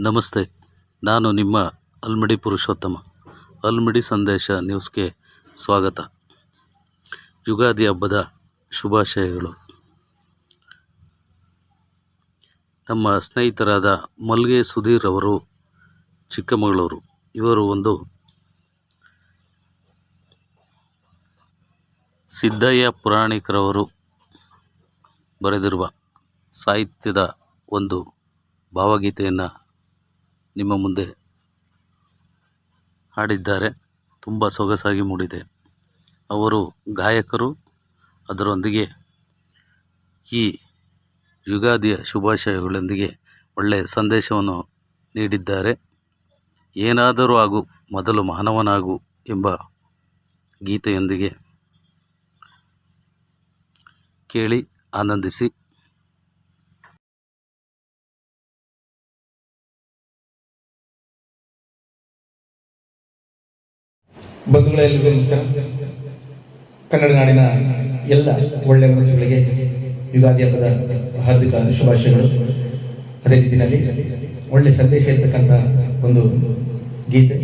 ನಮಸ್ತೆ, ನಾನು ನಿಮ್ಮ ಅಲ್ಮಿಡಿ ಪುರುಷೋತ್ತಮ. ಅಲ್ಮಿಡಿ ಸಂದೇಶ ನ್ಯೂಸ್ಗೆ ಸ್ವಾಗತ. ಯುಗಾದಿ ಹಬ್ಬದ ಶುಭಾಶಯಗಳು. ನಮ್ಮ ಸ್ನೇಹಿತರಾದ ಮಲ್ಗೆ ಸುಧೀರ್ ಅವರು ಚಿಕ್ಕಮಗಳೂರು. ಇವರು ಒಂದು ಸಿದ್ದಯ್ಯ ಪುರಾಣಿಕರವರು ಬರೆದಿರುವ ಸಾಹಿತ್ಯದ ಒಂದು ಭಾವಗೀತೆಯನ್ನು ನಿಮ್ಮ ಮುಂದೆ ಹಾಡಿದ್ದಾರೆ. ತುಂಬ ಸೊಗಸಾಗಿ ಮೂಡಿದೆ. ಅವರು ಗಾಯಕರು. ಅದರೊಂದಿಗೆ ಈ ಯುಗಾದಿಯ ಶುಭಾಶಯಗಳೊಂದಿಗೆ ಒಳ್ಳೆಯ ಸಂದೇಶವನ್ನು ನೀಡಿದ್ದಾರೆ. ಏನಾದರೂ ಆಗು, ಮೊದಲು ಮಾನವನಾಗು ಎಂಬ ಗೀತೆಯೊಂದಿಗೆ ಕೇಳಿ ಆನಂದಿಸಿ. ಬಂಧುಗಳೆಲ್ಲರಿಗೂ ನಮಸ್ಕಾರ. ಕನ್ನಡ ನಾಡಿನ ಎಲ್ಲ ಒಳ್ಳೆಯ ಮನಸ್ಸುಗಳಿಗೆ ಯುಗಾದಿ ಹಬ್ಬದ ಹಾರ್ದಿಕ ಶುಭಾಶಯಗಳು. ಅದೇ ರೀತಿಯಲ್ಲಿ ಒಳ್ಳೆ ಸಂದೇಶ ಇರ್ತಕ್ಕಂಥ ಒಂದು ಗೀತೆ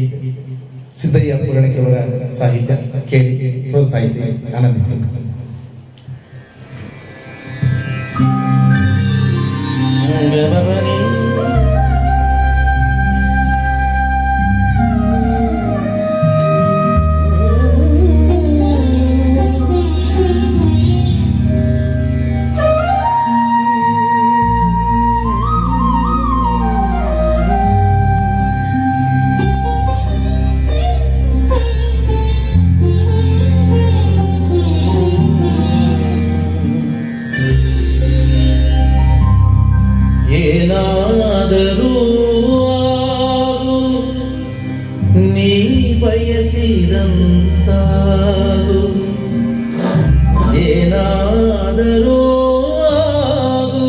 ಸಿದ್ದಯ್ಯ ಪುರಾಣಿಕರವರ ಸಾಹಿತ್ಯ ಕೇಳಿ ಪ್ರೋತ್ಸಾಹಿಸಿ ಆನಂದಿಸಿ. ಏನಾದರೂ ಆಗು ನೀ ಬಯಸಿದಂತಾಗು ಏನಾದರೂ ಆಗು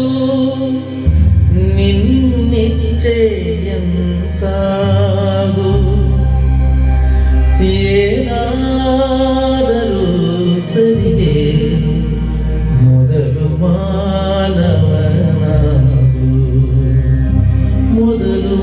ನಿನ್ನಿಚ್ಛೆಯಂತಾಗು ಏನಾದರೂ ಸರಿಯೇ ಮೊದಲು ಮಾನವನಾಗು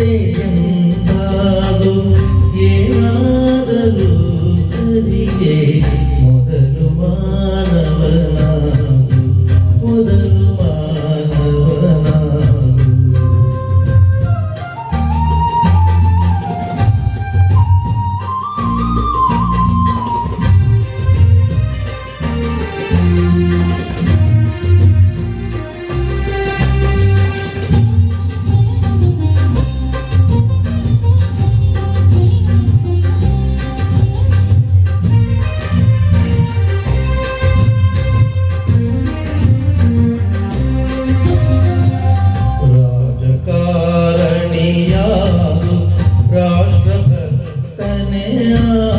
day. Senhor.